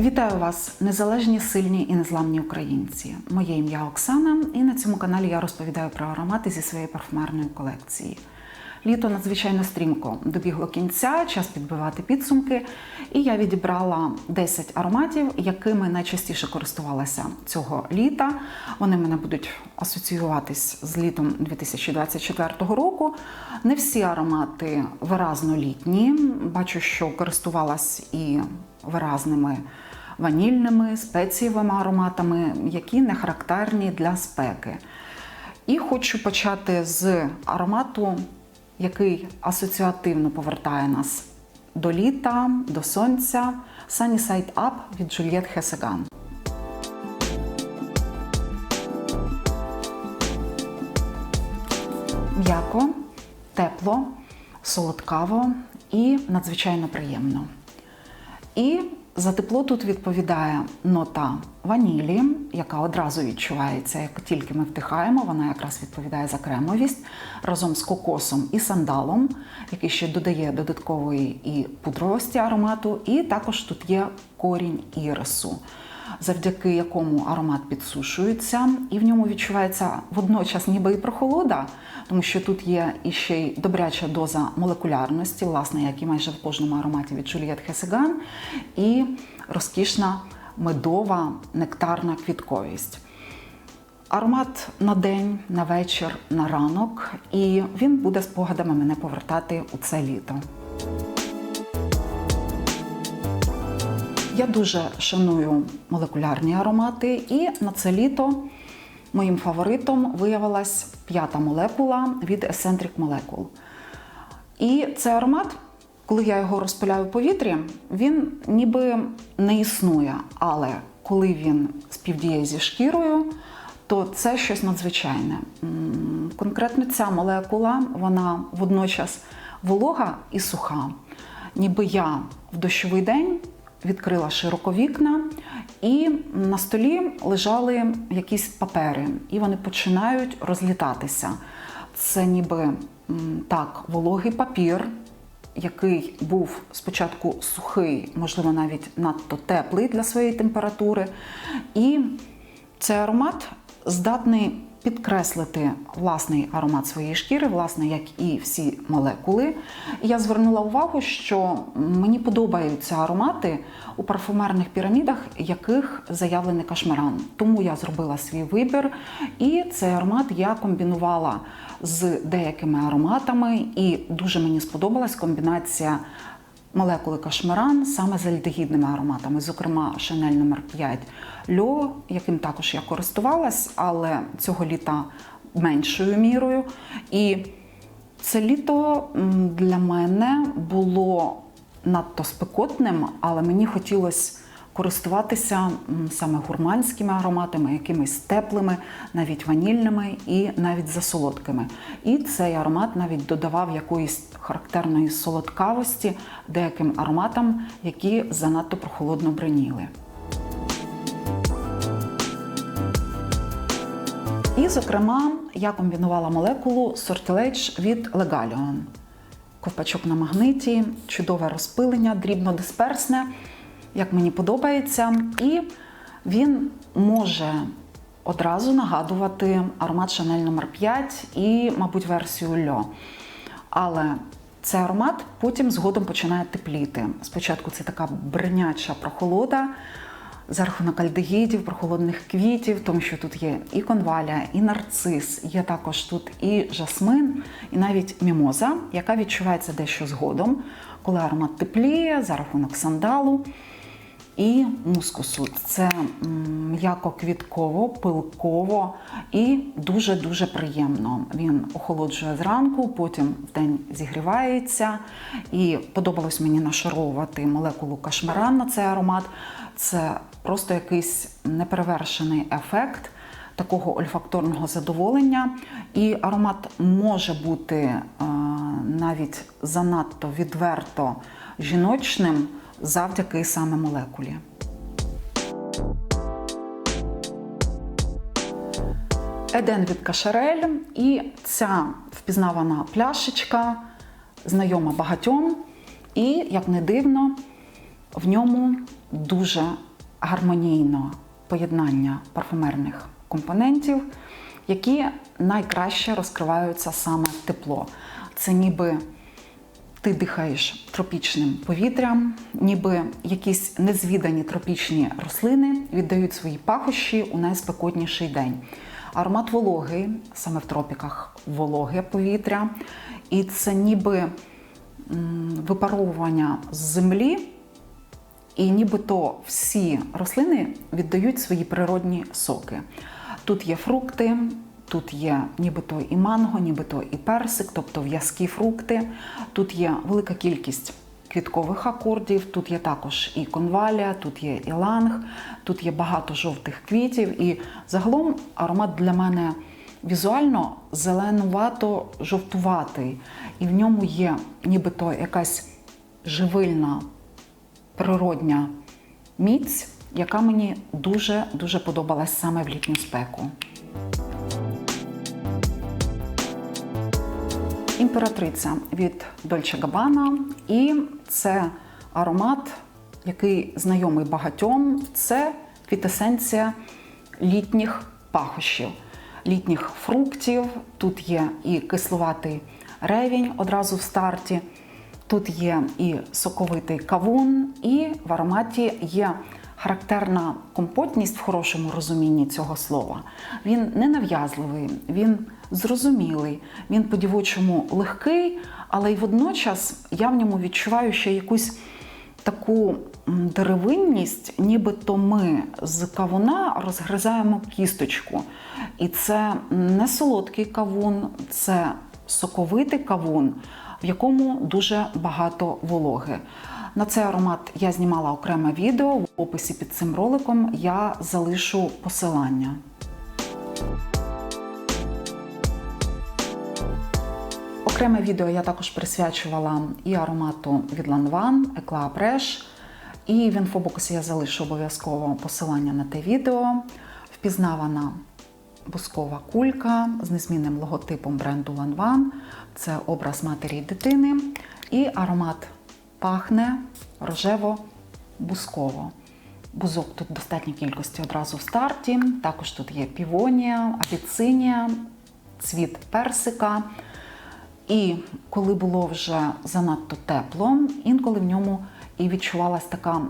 Вітаю вас, незалежні, сильні і незламні українці. Моє ім'я Оксана, і на цьому каналі я розповідаю про аромати зі своєї парфумерної колекції. Літо надзвичайно стрімко добігло кінця, час підбивати підсумки. І я відібрала 10 ароматів, якими найчастіше користувалася цього літа. Вони мене будуть асоціюватись з літом 2024 року. Не всі аромати виразно літні. Бачу, що користувалась і виразними ванільними, спецієвими ароматами, які не характерні для спеки. І хочу почати з аромату, який асоціативно повертає нас до літа, до сонця. Sunny Up від Juliette Хесеган. М'яко, тепло, солодкаво і надзвичайно приємно. І за тепло тут відповідає нота ванілі, яка одразу відчувається, як тільки ми вдихаємо, вона якраз відповідає за кремовість разом з кокосом і сандалом, який ще додає додаткової і пудровості аромату. І також тут є корінь ірису, завдяки якому аромат підсушується, і в ньому відчувається водночас ніби і прохолода, тому що тут є іще й добряча доза молекулярності, власне, як і майже в кожному ароматі від Juliette Хесеган, і розкішна медова нектарна квітковість. Аромат на день, на вечір, на ранок, і він буде спогадами мене повертати у це літо. Я дуже шаную молекулярні аромати, і на це літо моїм фаворитом виявилась п'ята молекула від Eccentric Molecule. І цей аромат, коли я його розпиляю в повітрі, він ніби не існує. Але коли він співдіє зі шкірою, то це щось надзвичайне. Конкретно ця молекула, вона водночас волога і суха. Ніби я в дощовий день відкрила широко вікна, і на столі лежали якісь папери, і вони починають розлітатися. Це ніби так, вологий папір, який був спочатку сухий, можливо, навіть надто теплий для своєї температури. І цей аромат здатний підкреслити власний аромат своєї шкіри, власне, як і всі молекули. Я звернула увагу, що мені подобаються аромати у парфумерних пірамідах, яких заявлений кашмиран. Тому я зробила свій вибір, і цей аромат я комбінувала з деякими ароматами, і дуже мені сподобалась комбінація молекули кашмиран саме з альдегідними ароматами, зокрема Шанель номер 5 Льо, яким також я користувалась, але цього літа меншою мірою. І це літо для мене було надто спекотним, але мені хотілося користуватися саме гурманськими ароматами, якимись теплими, навіть ванільними і навіть засолодкими. І цей аромат навіть додавав якоїсь характерної солодкавості деяким ароматам, які занадто прохолодно бреніли. І, зокрема, я комбінувала молекулу Sortilege від Legalion. Ковпачок на магниті, чудове розпилення, дрібнодисперсне, як мені подобається. І він може одразу нагадувати аромат Chanel номер 5 і, мабуть, версію Льо. Але цей аромат потім згодом починає тепліти. Спочатку це така бриняча прохолода за рахунок альдегідів, прохолодних квітів, тому що тут є і конваля, і нарцис, є також тут і жасмин, і навіть мімоза, яка відчувається дещо згодом, коли аромат тепліє за рахунок сандалу. І мускусу це м'яко-квітково, пилково і дуже-дуже приємно. Він охолоджує зранку, потім в день зігрівається. І подобалось мені нашаровувати молекулу кашмиран на цей аромат. Це просто якийсь неперевершений ефект такого ольфакторного задоволення. І аромат може бути е, навіть занадто відверто жіночним завдяки саме молекулі. Еден від Кашарель і ця впізнавана пляшечка, знайома багатьом, і, як не дивно, в ньому дуже гармонійне поєднання парфумерних компонентів, які найкраще розкриваються саме тепло. Це ніби ти дихаєш тропічним повітрям, ніби якісь незвідані тропічні рослини віддають свої пахощі у найспекотніший день. Аромат вологи, саме в тропіках вологе повітря, і це ніби випаровування з землі, і нібито всі рослини віддають свої природні соки. Тут є фрукти, тут є нібито і манго, нібито і персик, тобто в'язкі фрукти. Тут є велика кількість квіткових акордів, тут є також і конвалія, тут є і ланг, тут є багато жовтих квітів. І загалом аромат для мене візуально зеленувато-жовтуватий. І в ньому є нібито якась живильна природня міць, яка мені дуже дуже подобалась саме в літню спеку. Імператриця від Dolce Gabbana. І це аромат, який знайомий багатьом. Це квітесенція літніх пахощів, літніх фруктів. Тут є і кисловатий ревінь одразу в старті. Тут є і соковитий кавун, і в ароматі є характерна компотність в хорошому розумінні цього слова. Він не нав'язливий, він зрозумілий, він по-дівочому легкий, але й водночас я в ньому відчуваю ще якусь таку деревинність, нібито ми з кавуна розгризаємо кісточку. І це не солодкий кавун, це соковитий кавун, в якому дуже багато вологи. На цей аромат я знімала окреме відео. В описі під цим роликом я залишу посилання. Окреме відео я також присвячувала і аромату від Lanvin, Eclat Fresh. І в інфобоксі я залишу обов'язково посилання на те відео. Впізнавана бускова кулька з незмінним логотипом бренду Lanvin. Це образ матері і дитини. І аромат пахне рожево-бусково. Бузок тут в достатній кількості одразу в старті. Також тут є півонія, апіцинія, цвіт персика. І коли було вже занадто тепло, інколи в ньому і відчувалась така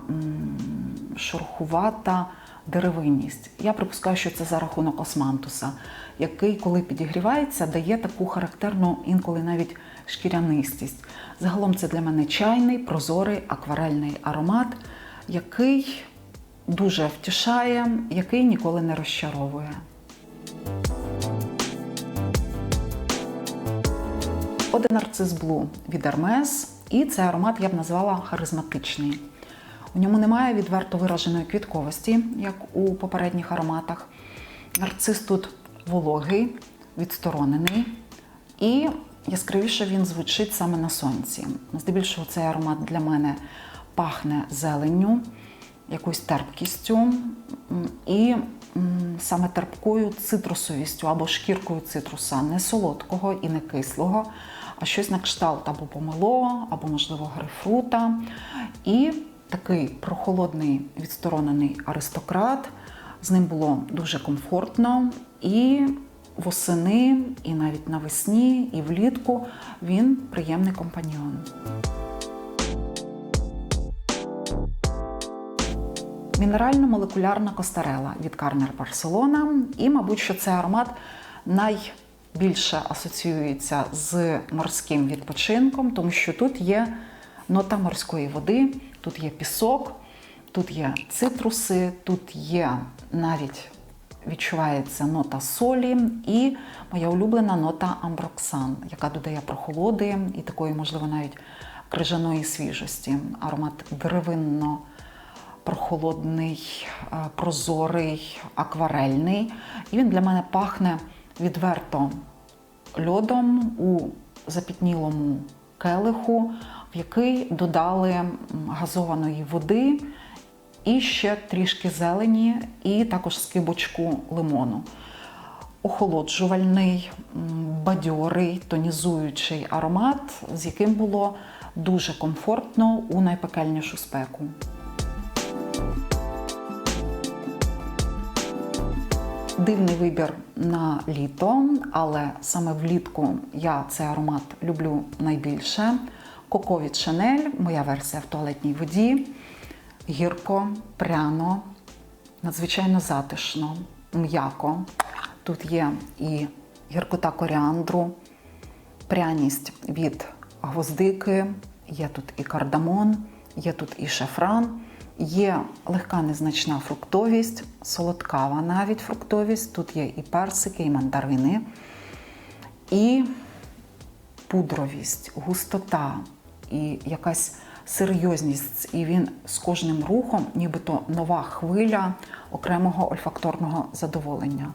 шурхувата деревинність. Я припускаю, що це за рахунок османтуса, який, коли підігрівається, дає таку характерну інколи навіть шкірянистість. Загалом це для мене чайний, прозорий, акварельний аромат, який дуже втішає, який ніколи не розчаровує. Оде нарцис Блу від Hermes, і цей аромат я б назвала харизматичний. У ньому немає відверто вираженої квітковості, як у попередніх ароматах. Нарцис тут вологий, відсторонений, і яскравіше він звучить саме на сонці. Здебільшого цей аромат для мене пахне зеленню, якоюсь терпкістю і саме терпкою цитрусовістю або шкіркою цитруса, не солодкого і не кислого, а щось на кшталт або помело, або, можливо, грейпфрута. І такий прохолодний відсторонений аристократ. З ним було дуже комфортно. І восени, і навіть навесні, і влітку він приємний компаньйон. Мінерально-молекулярна костарела від Карнер Барселона. І, мабуть, що цей аромат найбільше асоціюється з морським відпочинком, тому що тут є нота морської води, тут є пісок, тут є цитруси, тут є навіть відчувається нота солі і моя улюблена нота амброксан, яка додає прохолоди і такої, можливо, навіть крижаної свіжості. Аромат деревинно прохолодний, е, прозорий, акварельний. І він для мене пахне відверто льодом у запітнілому келиху, в який додали газованої води і ще трішки зелені, і також скибочку лимону. Охолоджувальний, бадьорий, тонізуючий аромат, з яким було дуже комфортно у найпекельнішу спеку. дивний вибір на літо, але саме влітку я цей аромат люблю найбільше. Коко від Chanel, моя версія в туалетній воді. Гірко, пряно, надзвичайно затишно, м'яко. Тут є і гіркота коріандру, пряність від гвоздики, є тут і кардамон, є тут і шафран, є легка незначна фруктовість, солодкава навіть фруктовість. Тут є і персики, і мандарини, і пудровість, густота, і якась серйозність. І він з кожним рухом, нібито нова хвиля окремого ольфакторного задоволення.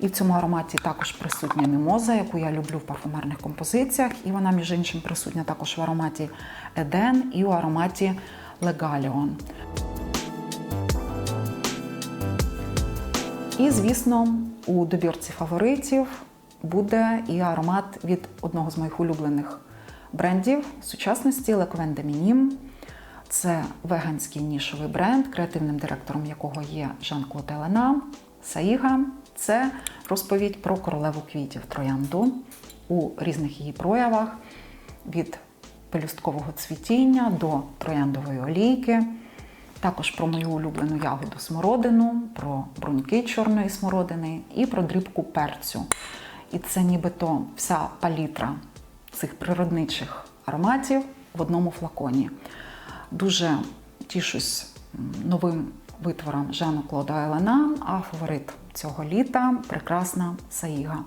І в цьому ароматі також присутня мімоза, яку я люблю в парфумерних композиціях. І вона, між іншим, присутня також в ароматі Еден і у ароматі Легаліон. І, звісно, у добірці фаворитів буде і аромат від одного з моїх улюблених брендів сучасності Лековен де Це веганський нішовий бренд, креативним директором якого є Жан-Клод Елена. Саїга це розповідь про королеву квітів троянду у різних її проявах від пелюсткового цвітіння до трояндової олійки. Також про мою улюблену ягоду смородину, про бруньки чорної смородини і про дрібку перцю. І це нібито вся палітра цих природничих ароматів в одному флаконі. Дуже тішусь новим витвором Жану Клода Елена, а фаворит цього літа прекрасна Саїга.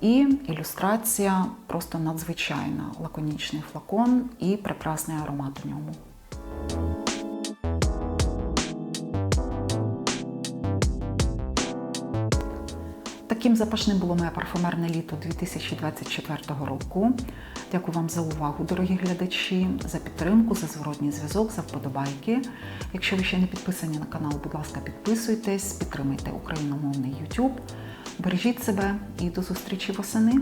І ілюстрація просто надзвичайна, лаконічний флакон і прекрасний аромат у ньому. Таким запашним було моє парфумерне літо 2024 року. Дякую вам за увагу, дорогі глядачі, за підтримку, за зворотній зв'язок, за вподобайки. Якщо ви ще не підписані на канал, будь ласка, підписуйтесь, підтримайте україномовний YouTube. Бережіть себе і до зустрічі восени!